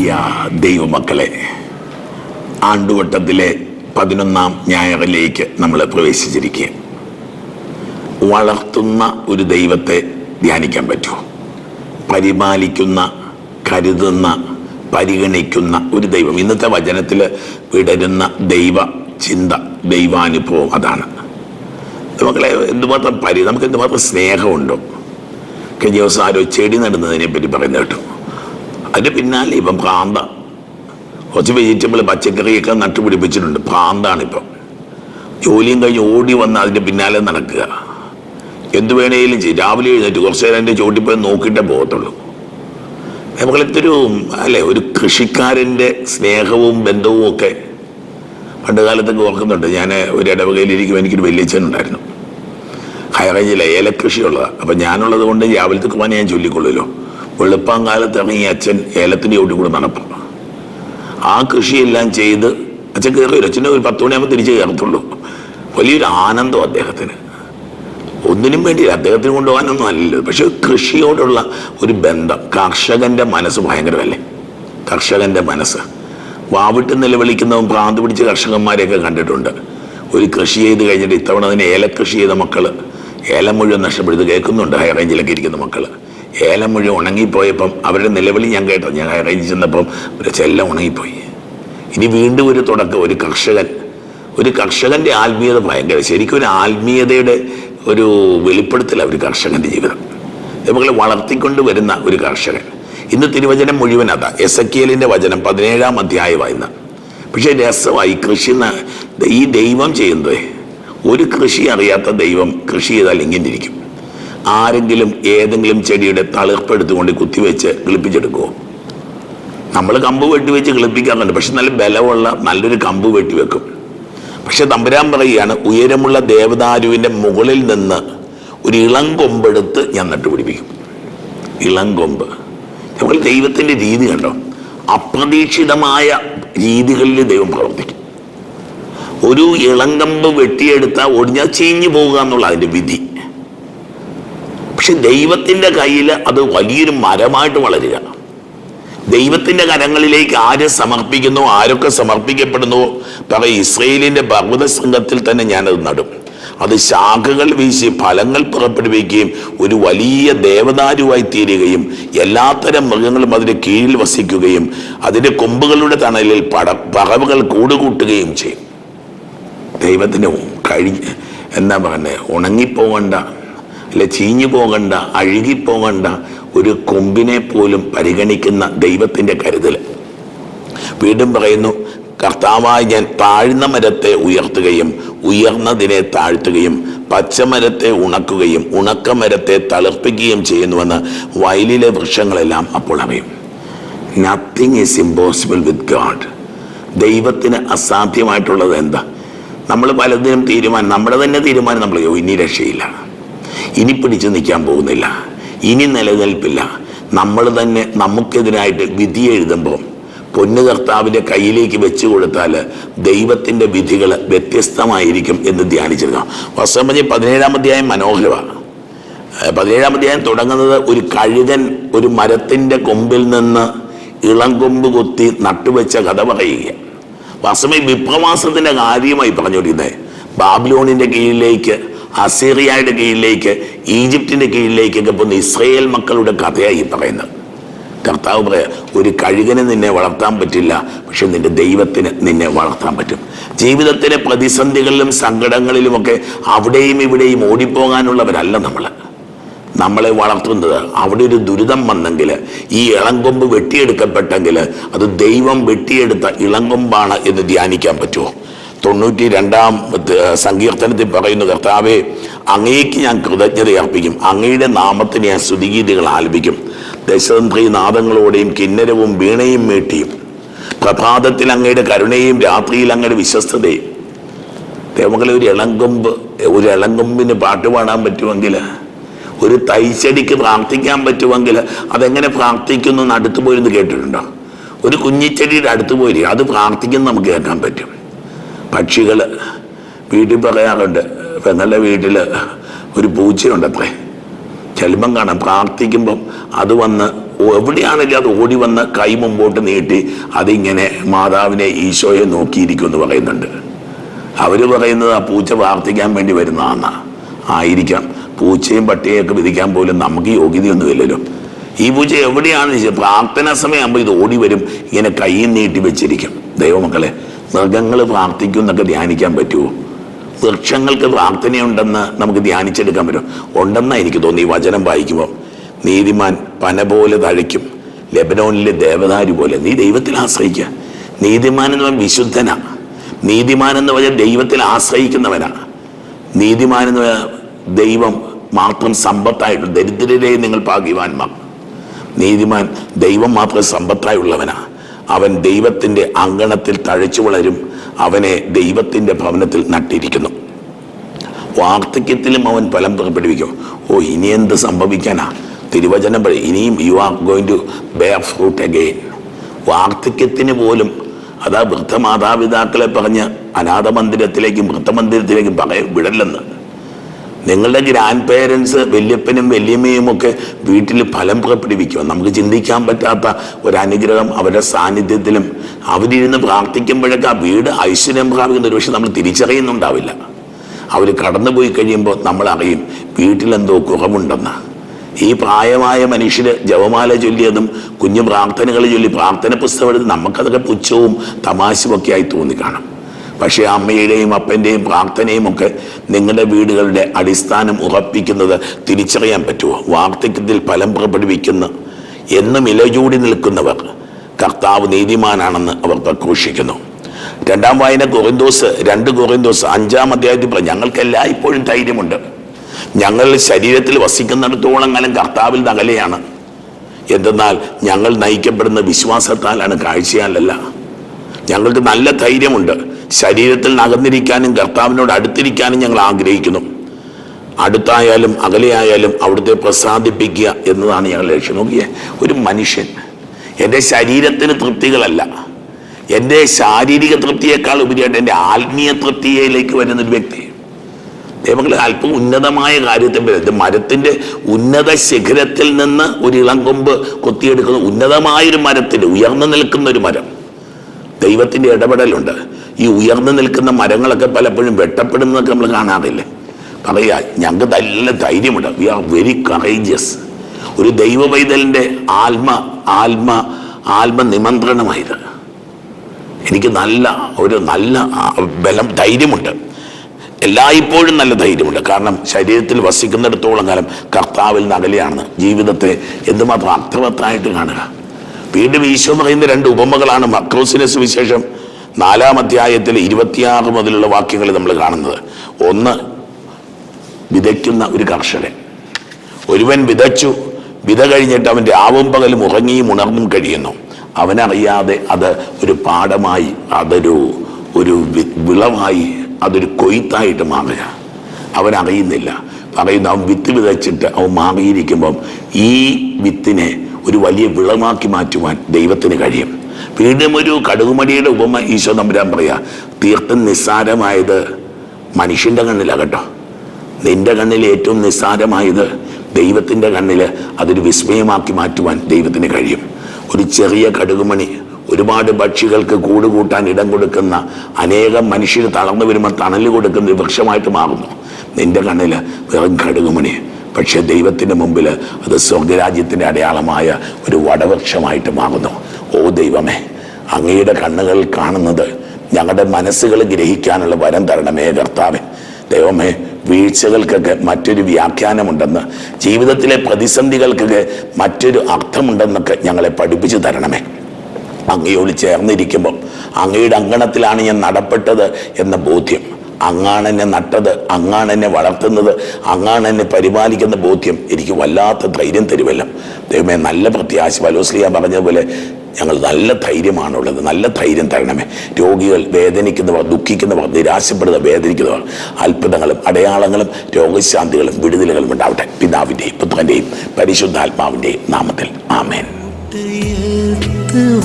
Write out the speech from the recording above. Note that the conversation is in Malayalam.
പ്രിയ ദൈവമക്കളെ ആണ്ടുവട്ടത്തിലെ പതിനൊന്നാം ഞായറിലേക്ക് നമ്മൾ പ്രവേശിച്ചിരിക്കുക വളർത്തുന്ന ഒരു ദൈവത്തെ ധ്യാനിക്കാൻ പറ്റുമോ പരിപാലിക്കുന്ന കരുതുന്ന പരിഗണിക്കുന്ന ഒരു ദൈവം. ഇന്നത്തെ വചനത്തിൽ വിടരുന്ന ദൈവ ചിന്ത ദൈവാനുഭവം അതാണ്. മക്കളെ എന്തുമാത്രം പരി നമുക്ക് എന്തുമാത്രം സ്നേഹമുണ്ടോ? കഴിഞ്ഞ ദിവസം ആരോ ചെടി നടുന്നതിനെ പറ്റി പറയുന്നത് കേട്ടു. അതിന് പിന്നാലെ ഇപ്പം പ്രാന്ത കുറച്ച് വെജിറ്റബിൾ പച്ചക്കറിയൊക്കെ നട്ടുപിടിപ്പിച്ചിട്ടുണ്ട്. പ്രാന്താണിപ്പം ജോലിയും കഴിഞ്ഞ് ഓടി വന്ന് അതിന്റെ പിന്നാലെ നടക്കുക. എന്ത് വേണേലും ചെയ്യും രാവിലെ എഴുന്നേറ്റ് കുറച്ച് നേരം എന്റെ ചോട്ടിൽ പോയി നോക്കിയിട്ടേ പോകത്തുള്ളൂ. നമുക്കിത്തൊരു അല്ലേ ഒരു കൃഷിക്കാരന്റെ സ്നേഹവും ബന്ധവും ഒക്കെ പണ്ട് കാലത്തൊക്കെ ഓർക്കുന്നുണ്ട്. ഞാൻ ഒരു ഇടവകയിലിരിക്കുമ്പോൾ എനിക്കൊരു വലിയച്ഛനുണ്ടായിരുന്നു ഹൈറേഞ്ചിലെ ഏലക്കൃഷിയുള്ളതാണ് അപ്പം ഞാനുള്ളത് കൊണ്ട് രാവിലത്തെ കുമാനെ ഞാൻ ചൊല്ലിക്കൊള്ളുമല്ലോ. വെളുപ്പാം കാലത്ത് ഇറങ്ങി അച്ഛൻ ഏലത്തിന്റെ ഓട്ടി കൂടെ നടപ്പ് ആ കൃഷിയെല്ലാം ചെയ്ത് അച്ഛൻ കയറി അച്ഛന്റെ ഒരു പത്ത് മണിയാകുമ്പോൾ തിരിച്ച് കയറത്തുള്ളൂ. വലിയൊരു ആനന്ദം അദ്ദേഹത്തിന്. ഒന്നിനും വേണ്ടി അദ്ദേഹത്തിന് കൊണ്ടുപോകാനൊന്നും അല്ലല്ലോ. പക്ഷെ കൃഷിയോടുള്ള ഒരു ബന്ധം. കർഷകന്റെ മനസ്സ് ഭയങ്കരമല്ലേ? കർഷകന്റെ മനസ്സ്. വാവിട്ട് നിലവിളിക്കുന്നതും ഭ്രാന്ത് പിടിച്ച കർഷകന്മാരെയൊക്കെ കണ്ടിട്ടുണ്ട്. ഒരു കൃഷി ചെയ്ത് കഴിഞ്ഞിട്ട് ഇത്തവണ അതിന് ഏലക്കൃഷി ചെയ്ത മക്കൾ ഏലം മുഴുവൻ നഷ്ടപ്പെടുന്നത് കേൾക്കുന്നുണ്ട് ഹൈ റേഞ്ചിലൊക്കെ ഇരിക്കുന്ന മക്കൾ. ഏലം മുഴുവൻ ഉണങ്ങിപ്പോയപ്പം അവരുടെ നിലവിളി ഞാൻ കേട്ടോ. ഞാൻ ഹൈറേഞ്ച് ചെന്നപ്പം ഒരു ചെല്ലം ഉണങ്ങിപ്പോയി. ഇനി വീണ്ടും ഒരു തുടക്കം ഒരു കർഷകൻ. ഒരു കർഷകന്റെ ആത്മീയത ഭയങ്കര. ശരിക്കും ഒരു ആത്മീയതയുടെ ഒരു വെളിപ്പെടുത്തല ഒരു കർഷകന്റെ ജീവിതം. നമ്മളെ വളർത്തിക്കൊണ്ട് വരുന്ന ഒരു കർഷകൻ. ഇന്ന് തിരുവചനം മുഴുവൻ അതാ. എസ് എ വചനം പതിനേഴാം അധ്യായമായിരുന്ന പക്ഷേ രസമായി കൃഷി ഈ ദൈവം ചെയ്യുന്നത്. ഒരു കൃഷി അറിയാത്ത ദൈവം കൃഷി ചെയ്താൽ ഇങ്ങനെ ഇരിക്കും. ആരെങ്കിലും ഏതെങ്കിലും ചെടിയുടെ തളിർപ്പെടുത്തുകൊണ്ട് കുത്തിവെച്ച് കിളിപ്പിച്ചെടുക്കുമോ നമ്മൾ കമ്പ് വെട്ടി വെച്ച് കിളിപ്പിക്കാറുണ്ട്. പക്ഷെ നല്ല ബലമുള്ള നല്ലൊരു കമ്പ് വെട്ടി വെക്കും പക്ഷെ തമ്പുരാൻ പറയുകയാണ് ഉയരമുള്ള ദേവദാരുവിന്റെ മുകളിൽ നിന്ന് ഒരു ഇളം കൊമ്പെടുത്ത് ഞാൻ നട്ടുപിടിപ്പിക്കും. ഇളം കൊമ്പ്. നമ്മൾ ദൈവത്തിന്റെ രീതി കണ്ടോ? അപ്രതീക്ഷിതമായ രീതികളിൽ ദൈവം പ്രവർത്തിക്കും. ഒരു ഇളങ്കമ്പ് വെട്ടിയെടുത്താൽ ഒടിഞ്ഞാൽ ചീഞ്ഞു പോവുക എന്നുള്ള അതിന്റെ വിധി. പക്ഷെ ദൈവത്തിന്റെ കയ്യിൽ അത് വലിയൊരു മരമായിട്ട് വളരുക ദൈവത്തിന്റെ കരങ്ങളിലേക്ക് ആര് സമർപ്പിക്കുന്നു ആരൊക്കെ സമർപ്പിക്കപ്പെടുന്നു? പറ ഇസ്രയേലിന്റെ പർവത സംഘത്തിൽ തന്നെ ഞാനത് നടും. അത് ശാഖകൾ വീശി ഫലങ്ങൾ പുറപ്പെടുവിക്കുകയും ഒരു വലിയ ദേവദാരുവായി തീരുകയും എല്ലാത്തരം മൃഗങ്ങളും അതിന്റെ കീഴിൽ വസിക്കുകയും അതിന്റെ കൊമ്പുകളുടെ തണലിൽ പട പറവുകൾ കൂടുകൂട്ടുകയും ചെയ്യും. ദൈവത്തിന് കഴിഞ്ഞ് എന്താ പറയുന്നത് ഉണങ്ങിപ്പോകണ്ട അല്ലെ ചീഞ്ഞു പോകണ്ട അഴുകിപ്പോകണ്ട ഒരു കൊമ്പിനെ പോലും പരിഗണിക്കുന്ന ദൈവത്തിന്റെ കരുതൽ. വീണ്ടും പറയുന്നു കർത്താവായി ഞാൻ താഴ്ന്ന മരത്തെ ഉയർത്തുകയും ഉയർന്നതിനെ താഴ്ത്തുകയും പച്ചമരത്തെ ഉണക്കുകയും ഉണക്കമരത്തെ തളിർപ്പിക്കുകയും ചെയ്യുന്നുവെന്ന് വയലിലെ വൃക്ഷങ്ങളെല്ലാം അപ്പോൾ അറിയും. Nothing is impossible with God ദൈവത്തിന് അസാധ്യമായിട്ടുള്ളത് എന്താ? നമ്മൾ പലതിനും തീരുമാനം നമ്മുടെ തന്നെ തീരുമാനം നമ്മൾ ഇനി രക്ഷയില്ല. ഇനി പിടിച്ചു നിൽക്കാൻ പോകുന്നില്ല. ഇനി നിലനിൽപ്പില്ല. നമ്മൾ തന്നെ നമുക്കെതിരായിട്ട് വിധി എഴുതുമ്പോൾ പൊന്നു കർത്താവിന്റെ കയ്യിലേക്ക് വെച്ചു കൊടുത്താൽ ദൈവത്തിന്റെ വിധികൾ വ്യത്യസ്തമായിരിക്കും എന്ന് ധ്യാനിച്ചിരുന്നു. വസ്ത്രമഞ്ഞ് പതിനേഴാം അധ്യായം മനോഹരമാണ് പതിനേഴാം അധ്യായം തുടങ്ങുന്നത് ഒരു കഴുകൻ ഒരു മരത്തിന്റെ കൊമ്പിൽ നിന്ന് ഇളം കൊമ്പ് കൊത്തി നട്ടുവെച്ച കഥ പറയുക. വാസ്തവം വിപ്രവാസത്തിന്റെ കാര്യമായി പറഞ്ഞുകൊണ്ടിരുന്നത് ബാബ്ലോണിന്റെ കീഴിലേക്ക് അസീറിയയുടെ കീഴിലേക്ക് ഈജിപ്തിന്റെ കീഴിലേക്കൊക്കെ പോകുന്ന ഇസ്രയേൽ മക്കളുടെ കഥയായി പറയുന്നത്. കർത്താവ് പറയാ ഒരു കഴുകന് നിന്നെ വളർത്താൻ പറ്റില്ല പക്ഷെ നിന്റെ ദൈവത്തിന് നിന്നെ വളർത്താൻ പറ്റും. ജീവിതത്തിലെ പ്രതിസന്ധികളിലും സങ്കടങ്ങളിലുമൊക്കെ അവിടെയും ഇവിടെയും ഓടിപ്പോകാനുള്ളവരല്ല നമ്മൾ നമ്മളെ വളർത്തുന്നത് അവിടെ ഒരു ദുരിതം വന്നെങ്കിൽ ഈ ഇളങ്കൊമ്പ് വെട്ടിയെടുക്കപ്പെട്ടെങ്കിൽ അത് ദൈവം വെട്ടിയെടുത്ത ഇളങ്കൊമ്പാണ് എന്ന് ധ്യാനിക്കാൻ പറ്റുമോ? തൊണ്ണൂറ്റി രണ്ടാം സങ്കീർത്തനത്തിൽ പറയുന്നു കർത്താവെ അങ്ങേക്ക് ഞാൻ കൃതജ്ഞത അർപ്പിക്കും. അങ്ങയുടെ നാമത്തിന് ഞാൻ സ്തുതിഗീതികൾ ആലപിക്കും. ദശതന്ത്രി നാദങ്ങളോടെയും കിന്നരവും വീണയും മീട്ടിയും പ്രഭാതത്തിൽ അങ്ങയുടെ കരുണയും രാത്രിയിൽ അങ്ങയുടെ വിശ്വസ്തതയും. ദേവങ്ങളെ ഒരു ഇളങ്കൊമ്പ് ഒരു ഇളങ്കൊമ്പിന് പാട്ട് പാടാൻ പറ്റുമെങ്കിൽ ഒരു തൈച്ചടിക്ക് പ്രാർത്ഥിക്കാൻ പറ്റുമെങ്കിൽ അതെങ്ങനെ പ്രാർത്ഥിക്കുന്നു എന്ന് അടുത്ത് പോയിരുന്ന് കേട്ടിട്ടുണ്ടോ? ഒരു കുഞ്ഞിച്ചെടിയുടെ അടുത്ത് പോയി അത് പ്രാർത്ഥിക്കുന്ന നമുക്ക് കേൾക്കാൻ പറ്റും. പക്ഷികൾ വീട്ടിൽ പറയാറുണ്ട്. പെങ്ങളുടെ വീട്ടിൽ ഒരു പൂച്ചയുണ്ടത്രേ. ചെല്ലുമ്പം കാണാം പ്രാർത്ഥിക്കുമ്പം അത് വന്ന് എവിടെയാണെങ്കിലും അത് ഓടി വന്ന് കൈ മുമ്പോട്ട് നീട്ടി അതിങ്ങനെ മാതാവിനെ ഈശോയെ നോക്കിയിരിക്കും എന്ന് പറയുന്നുണ്ട്. അവർ പറയുന്നത് ആ പൂച്ച പ്രാർത്ഥിക്കാൻ വേണ്ടി വരുന്നതാണ് ആയിരിക്കാം. പൂച്ചയും പട്ടിയൊക്കെ വിധിക്കാൻ പോലും നമുക്ക് യോഗ്യതയൊന്നുമില്ലല്ലോ. ഈ പൂച്ച എവിടെയാണെന്ന് വെച്ചാൽ പ്രാർത്ഥനാ സമയമാകുമ്പോൾ ഇത് ഓടി വരും ഇങ്ങനെ കൈയും നീട്ടി വെച്ചിരിക്കും. ദൈവമക്കളെ മൃഗങ്ങൾ പ്രാർത്ഥിക്കും എന്നൊക്കെ ധ്യാനിക്കാൻ പറ്റുമോ വൃക്ഷങ്ങൾക്ക് പ്രാർത്ഥനയുണ്ടെന്ന് നമുക്ക് ധ്യാനിച്ചെടുക്കാൻ പറ്റും. ഉണ്ടെന്നാണ് എനിക്ക് തോന്നി ഈ വചനം വായിക്കുമ്പോൾ നീതിമാൻ പന പോലെ തഴയ്ക്കും. ലെബനോനിലെ ദേവദാരി പോലെ. നീ ദൈവത്തിൽ ആശ്രയിക്കുക നീതിമാൻ എന്ന് പറഞ്ഞാൽ വിശുദ്ധനാണ് നീതിമാൻ എന്ന് പറഞ്ഞാൽ ദൈവത്തിൽ ആശ്രയിക്കുന്നവനാണ് നീതിമാൻ എന്ന് പറഞ്ഞാൽ ദൈവം മാത്രം സമ്പത്തായിട്ട് ദരിദ്രരെ നിങ്ങൾ ഭാഗ്യവാന്മാർ. നീതിമാൻ ദൈവം മാത്രം സമ്പത്തായുള്ളവനാ. അവൻ ദൈവത്തിന്റെ അങ്കണത്തിൽ തഴച്ചു വളരും. അവനെ ദൈവത്തിന്റെ ഭവനത്തിൽ നട്ടിരിക്കുന്നു. വാർദ്ധക്യത്തിലും അവൻ ഫലം പുറപ്പെടുവിക്കും. ഓ ഇനി എന്ത് സംഭവിക്കാനാ? തിരുവചനം പറയും ഇനിയും you are going to bear fruit again വാർദ്ധക്യത്തിന് പോലും അതാ വൃദ്ധമാതാപിതാക്കളെ പറഞ്ഞ് അനാഥ മന്ദിരത്തിലേക്കും വൃദ്ധമന്ദിരത്തിലേക്കും പറയ വിടല്ലെന്ന്. നിങ്ങളുടെ ഗ്രാൻഡ് പേരൻസ് വല്യപ്പനും വല്യമ്മയും ഒക്കെ വീട്ടിൽ ഫലം പുറപ്പെടുവിക്കുക നമുക്ക് ചിന്തിക്കാൻ പറ്റാത്ത ഒരു അനുഗ്രഹം അവരുടെ സാന്നിധ്യത്തിലും അവരിരുന്ന് പ്രാർത്ഥിക്കുമ്പോഴൊക്കെ ആ വീട് ഐശ്വര്യം പ്രാപിക്കുന്ന ഒരു പക്ഷേ നമ്മൾ തിരിച്ചറിയുന്നുണ്ടാവില്ല. അവർ കടന്നുപോയി കഴിയുമ്പോൾ നമ്മൾ അറിയും വീട്ടിലെന്തോ കുറവുണ്ടെന്ന്. ഈ പ്രായമായ മനുഷ്യർ ജവമാല ചൊല്ലിയതും കുഞ്ഞു പ്രാർത്ഥനകൾ ചൊല്ലി പ്രാർത്ഥന പുസ്തകം എടുത്ത് നമുക്കതൊക്കെ പുച്ഛവും തമാശയും ഒക്കെ ആയി തോന്നിക്കാണും പക്ഷേ അമ്മയുടെയും അപ്പന്റെയും പ്രാർത്ഥനയും ഒക്കെ നിങ്ങളുടെ വീടുകളുടെ അടിസ്ഥാനം ഉറപ്പിക്കുന്നത് തിരിച്ചറിയാൻ പറ്റുമോ? വാർദ്ധക്യത്തിൽ ഫലം പുറപ്പെടുവിക്കുന്ന എന്നും ഇലചൂടി നിൽക്കുന്നവർ കർത്താവ് നീതിമാനാണെന്ന് അവർ പ്രഘോഷിക്കുന്നു. രണ്ടാം വായന കൊറിന്തോസ് രണ്ട് കൊറിന്തോസ് അഞ്ചാം അധ്യായത്തിൽ പറഞ്ഞു ഞങ്ങൾക്ക് എല്ലായ്പ്പോഴും ധൈര്യമുണ്ട്. ഞങ്ങൾ ശരീരത്തിൽ വസിക്കുന്നിടത്തോളം കാലം കർത്താവിൽ നകലെയാണ്. എന്തെന്നാൽ ഞങ്ങൾ നയിക്കപ്പെടുന്ന വിശ്വാസത്താലാണ് കാഴ്ചയാലല്ല ഞങ്ങൾക്ക് നല്ല ധൈര്യമുണ്ട്. ശരീരത്തിൽ നകന്നിരിക്കാനും കർത്താവിനോട് അടുത്തിരിക്കാനും ഞങ്ങൾ ആഗ്രഹിക്കുന്നു. അടുത്തായാലും അകലെയായാലും അവിടുത്തെ പ്രസാദിപ്പിക്കുക എന്നതാണ് ഞങ്ങൾ ലക്ഷ്യം. നോക്കിയേ ഒരു മനുഷ്യൻ എന്റെ ശരീരത്തിന് തൃപ്തികളല്ല. എന്റെ ശാരീരിക തൃപ്തിയേക്കാൾ ഉപരിയായിട്ട് എന്റെ ആത്മീയ തൃപ്തിയിലേക്ക് വരുന്ന ഒരു വ്യക്തി. ദൈവങ്ങൾ അല്പം ഉന്നതമായ കാര്യത്തിൽ ഇത് മരത്തിന്റെ ഉന്നത ശിഖരത്തിൽ നിന്ന് ഒരു ഇളംകൊമ്പ് കൊത്തിയെടുക്കുന്ന ഉന്നതമായൊരു മരത്തിൽ ഉയർന്നു നിൽക്കുന്ന ഒരു മരം. ദൈവത്തിന്റെ ഇടപെടലുണ്ട്. ഈ ഉയർന്നു നിൽക്കുന്ന മരങ്ങളൊക്കെ പലപ്പോഴും വെട്ടപ്പെടുന്നതൊക്കെ നമ്മൾ കാണാറില്ലേ? പറയാ ഞങ്ങൾക്ക് നല്ല ധൈര്യമുണ്ട്. വി ആർ വെരി കറേജിയസ് ഒരു ദൈവ പൈതലിന്റെ ആത്മ ആത്മ ആത്മ നിമന്ത്രണമായത്. എനിക്ക് നല്ല ഒരു നല്ല ബലം ധൈര്യമുണ്ട്. എല്ലായ്പ്പോഴും നല്ല ധൈര്യമുണ്ട്. കാരണം ശരീരത്തിൽ വസിക്കുന്നിടത്തോളം കാലം കർത്താവിൽ നിന്ന് അകലെയാണ് ജീവിതത്തെ എന്തുമാത്രം അർത്ഥവത്തായിട്ട് കാണുക. വീണ്ടും ഈശോ പറയുന്ന രണ്ട് ഉപമകളാണ് മക്രോസിന് സുവിശേഷം നാലാം അധ്യായത്തിൽ ഇരുപത്തിയാറ് മുതലുള്ള വാക്യങ്ങൾ നമ്മൾ കാണുന്നത്. ഒന്ന് വിതയ്ക്കുന്ന ഒരു കർഷകൻ. ഒരുവൻ വിതച്ചു വിത കഴിഞ്ഞിട്ട് അവന്റെ ആവും പകലും ഉറങ്ങിയും ഉണർന്നും കഴിയുന്നു. അവനറിയാതെ അത് ഒരു പാടമായി അതൊരു ഒരു വിളവായി അതൊരു കൊയ്ത്തായിട്ട് മാറുക അവനറിയുന്നില്ല. പറയുന്നു അവൻ വിത്ത് വിതച്ചിട്ട് അവൻ മാറിയിരിക്കുമ്പം ഈ വിത്തിനെ ഒരു വലിയ വിളമാക്കി മാറ്റുവാൻ ദൈവത്തിന് കഴിയും. വീണ്ടും ഒരു കടുകുമടിയുടെ ഉപമ ഈശോ നമ്പുരാൻ പറയാ തീർത്തും നിസ്സാരമായത് മനുഷ്യന്റെ കണ്ണിലാകട്ടോ നിന്റെ കണ്ണിൽ ഏറ്റവും നിസ്സാരമായത് ദൈവത്തിന്റെ കണ്ണിൽ അതൊരു വിസ്മയമാക്കി മാറ്റുവാൻ ദൈവത്തിന് കഴിയും. ഒരു ചെറിയ കടുകുമണി ഒരുപാട് പക്ഷികൾക്ക് കൂട് കൂട്ടാൻ ഇടം കൊടുക്കുന്ന അനേകം മനുഷ്യർ തളർന്നു വരുമ്പോൾ തണൽ കൊടുക്കുന്ന വൃക്ഷമായിട്ട് മാറുന്നു. നിന്റെ കണ്ണിൽ വെറും കടുകുമണി. പക്ഷേ ദൈവത്തിന്റെ മുമ്പിൽ അത് സ്വർഗരാജ്യത്തിന്റെ അടയാളമായ ഒരു വടവൃക്ഷമായിട്ട് മാറുന്നു. ഓ ദൈവമേ അങ്ങയുടെ കണ്ണുകൾ കാണുന്നത് ഞങ്ങളുടെ മനസ്സുകൾ ഗ്രഹിക്കാനുള്ള വരം തരണമേ കർത്താവേ. ദൈവമേ വീഴ്ചകൾക്കൊക്കെ മറ്റൊരു വ്യാഖ്യാനമുണ്ടെന്ന് ജീവിതത്തിലെ പ്രതിസന്ധികൾക്കൊക്കെ മറ്റൊരു അർത്ഥമുണ്ടെന്നൊക്കെ ഞങ്ങളെ പഠിപ്പിച്ചു തരണമേ. അങ്ങയോട് ചേർന്നിരിക്കുമ്പം അങ്ങയുടെ അങ്കണത്തിലാണ് ഞാൻ നടപ്പെട്ടത് എന്ന ബോധ്യം. അങ്ങാണ് എന്നെ നട്ടത് അങ്ങാണ് എന്നെ വളർത്തുന്നത് അങ്ങാണ് എന്നെ പരിപാലിക്കുന്ന ബോധ്യം എനിക്ക് വല്ലാത്ത ധൈര്യം തരുമല്ലോ. ദൈവമേ നല്ല പ്രത്യാശ. പലോസ്ലിയ പറഞ്ഞതുപോലെ ഞങ്ങൾ നല്ല ധൈര്യമാണുള്ളത്. നല്ല ധൈര്യം തരണമേ. രോഗികൾ വേദനിക്കുന്നവർ ദുഃഖിക്കുന്നവർ നിരാശപ്പെടുന്നവർ വേദനിക്കുന്നവർ അത്ഭുതങ്ങളും അടയാളങ്ങളും രോഗശാന്തികളും വിടുതലുകളും ഉണ്ടാവട്ടെ. പിതാവിന്റെയും പുത്രന്റെയും പരിശുദ്ധാത്മാവിന്റെയും നാമത്തിൽ. ആമേൻ. ഹൃദയത്ത്